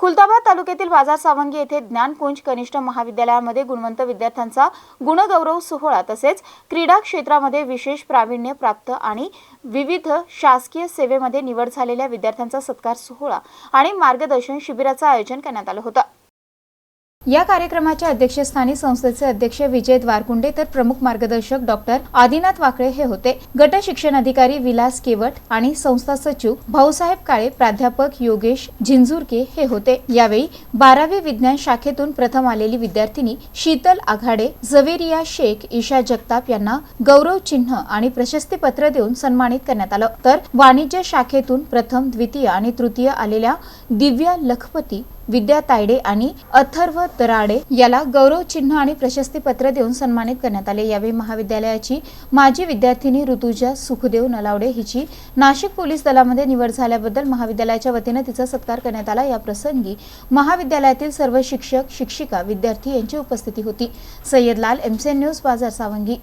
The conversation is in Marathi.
खुलताबाद तालुक्यातील बाजार सावंगी येथे ज्ञानकुंज कनिष्ठ महाविद्यालयामध्ये गुणवंत विद्यार्थ्यांचा गुणगौरव सोहळा तसेच क्रीडा क्षेत्रामध्ये विशेष प्रावीण्य प्राप्त आणि विविध शासकीय सेवेमध्ये निवड झालेल्या विद्यार्थ्यांचा सत्कार सोहळा आणि मार्गदर्शन शिबिराचं आयोजन करण्यात आलं होतं. या कार्यक्रमाच्या अध्यक्षस्थानी संस्थेचे अध्यक्ष विजय द्वारकुंडे तर प्रमुख मार्गदर्शक डॉक्टर आदिनाथ वाकळे हे होते. गट शिक्षण अधिकारी विलास केवट आणि संस्था सचिव भाऊसाहेब काळे प्राध्यापक योगेश झिंजुरके हे होते. यावेळी बारावी विज्ञान शाखेतून प्रथम आलेली विद्यार्थिनी शीतल आघाडे झवेरिया शेख ईशा जगताप यांना गौरव चिन्ह आणि प्रशस्तीपत्र देऊन सन्मानित करण्यात आलं. तर वाणिज्य शाखेतून प्रथम द्वितीय आणि तृतीय आलेल्या दिव्या लखपती विद्या तायडे आणि अथर्व दराडे याला गौरव चिन्ह आणि प्रशस्तीपत्र देऊन सन्मानित करण्यात आले. यावेळी महाविद्यालयाची माजी विद्यार्थिनी ऋतुजा सुखदेव नलावडे हिची नाशिक पोलीस दलामध्ये निवड झाल्याबद्दल महाविद्यालयाच्या वतीनं तिचा सत्कार करण्यात आला. या प्रसंगी महाविद्यालयातील सर्व शिक्षक शिक्षिका विद्यार्थी यांची उपस्थिती होती. सय्यद लाल एमसीएन न्यूज बाजार सावंगी.